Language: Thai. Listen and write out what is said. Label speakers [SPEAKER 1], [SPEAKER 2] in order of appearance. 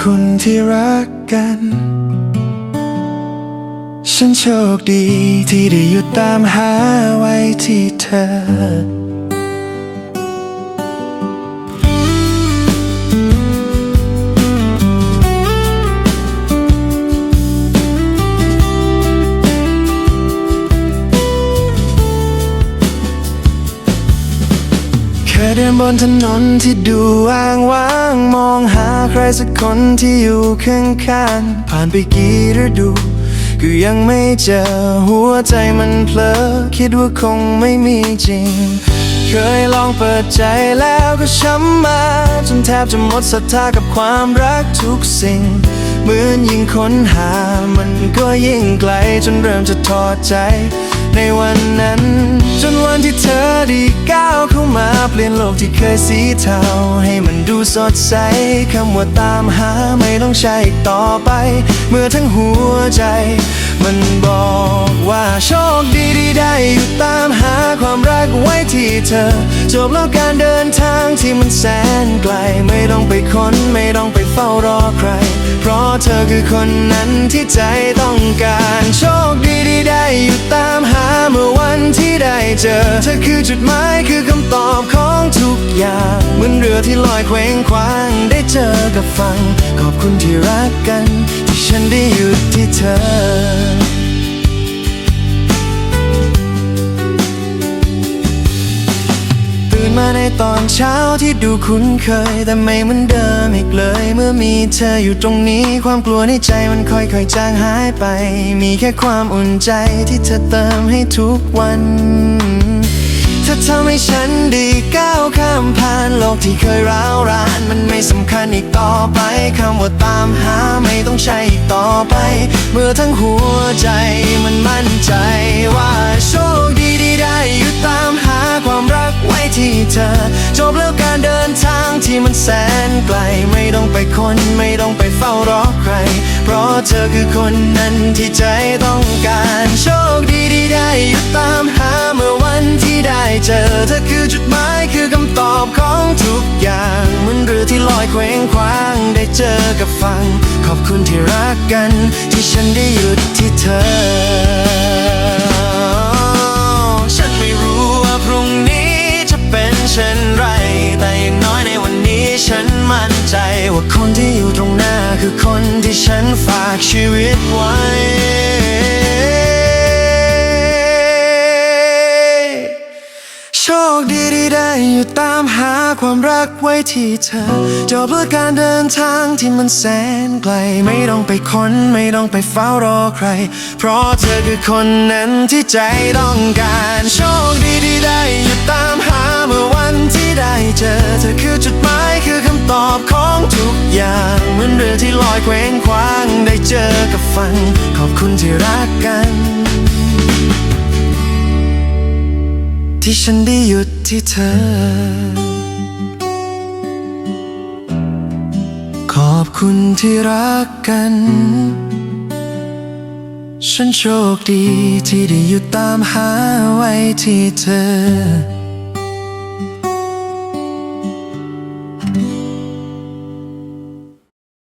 [SPEAKER 1] คุณที่รักกัน ฉันโชคดีที่ได้หยุดตามหาไว้ที่เธอ เดินบนถนนที่ดูว่างว่างมองหาใครสักคนที่อยู่ข้างๆผ่านไปกี่ฤดู ก็ยังไม่เจอหัวใจมันเพลอคิดว่าคงไม่มีจริง เคยลองเปิดใจแล้วก็ช้ำมา จนแทบจะหมดศรัทธากับความรักทุกสิ่ง เหมือนยิ่งค้นหา มันก็ยิ่งไกลจนเริ่มจะท้อใจ ในวันนั้น จนวันที่เธอได้ก้าว เปลี่ยนโลกที่เคยสีเทา ให้มันดูสดใสคำว่าตามหาไม่ต้องใช้อีกต่อไป เมื่อทั้งหัวใจ มันบอกว่าโชคดีที่ได้อยู่ตามหาความรักไว้ที่เธอ จบแล้วการเดินทางที่มันแสนไกล ไม่ต้องไปค้นไม่ต้องไปเฝ้ารอใคร เพราะเธอคือคนนั้นที่ใจต้องการ โชคดีที่ได้อยู่ตามหา เจอ เธอคือจุดหมายคือคำตอบของทุกอย่าง เหมือนเรือที่ลอยเคว้งคว้าง ได้เจอกับฟัง ขอบคุณที่รักกัน ที่ฉันได้อยู่ที่เธอตื่นมาในตอนเช้าที่ดูคุ้นเคย แต่ไม่เหมือนเดิมอีกเลย เมื่อมีเธออยู่ตรงนี้ ความกลัวในใจมันค่อยๆจางหายไป มีแค่ความอุ่นใจที่เธอเติมให้ทุกวัน เธอทำให้ฉันด้ก้าวข้ามผ่านโลกที่เคยร้าวราน มันไม่สำคัญอีกต่อไปคำว่าตามหาไม่ต้องใช้อีกต่อไป เมื่อทั้งหัวใจมันมั่นใจว่าโชคดีที่ได้อยู่ตามหาความรักไว้ที่เธอ จบแล้วการเดินทางที่มันแสนไกล ไม่ต้องไปคนไม่ต้องไปเฝ้ารอใคร เพราะเธอคือคนนั้นที่ใจต้องการ เจอกับฟัง ขอบคุณที่รักกัน ที่ฉันได้หยุดที่เธอ ฉันไม่รู้ว่าพรุ่งนี้จะเป็นเช่นไร แต่อย่างน้อยในวันนี้ฉันมั่นใจ ว่าคนที่อยู่ตรงหน้าคือคนที่ฉันฝากชีวิตามหาความรักไว้ที่เธอ จบแล้วการเดินทางที่มันแสนไกล ไม่ต้องไปค้นไม่ต้องไปเฝ้ารอใคร เพราะเธอคือคนนั้นที่ใจต้องการ โชคดีที่ได้อยู่ตามหาเมื่อวันที่ได้เจอ เธอคือจุดหมายคือคำตอบของทุกอย่าง เหมือนเรือที่ลอยเคว้งคว้างได้เจอกับฟังขอบคุณที่รักกัน ที่ฉันได้หยุดที่เธอ ขอบคุณที่รักกัน ฉันโชคดีที่ได้หยุดตามหาไว้ที่เธอ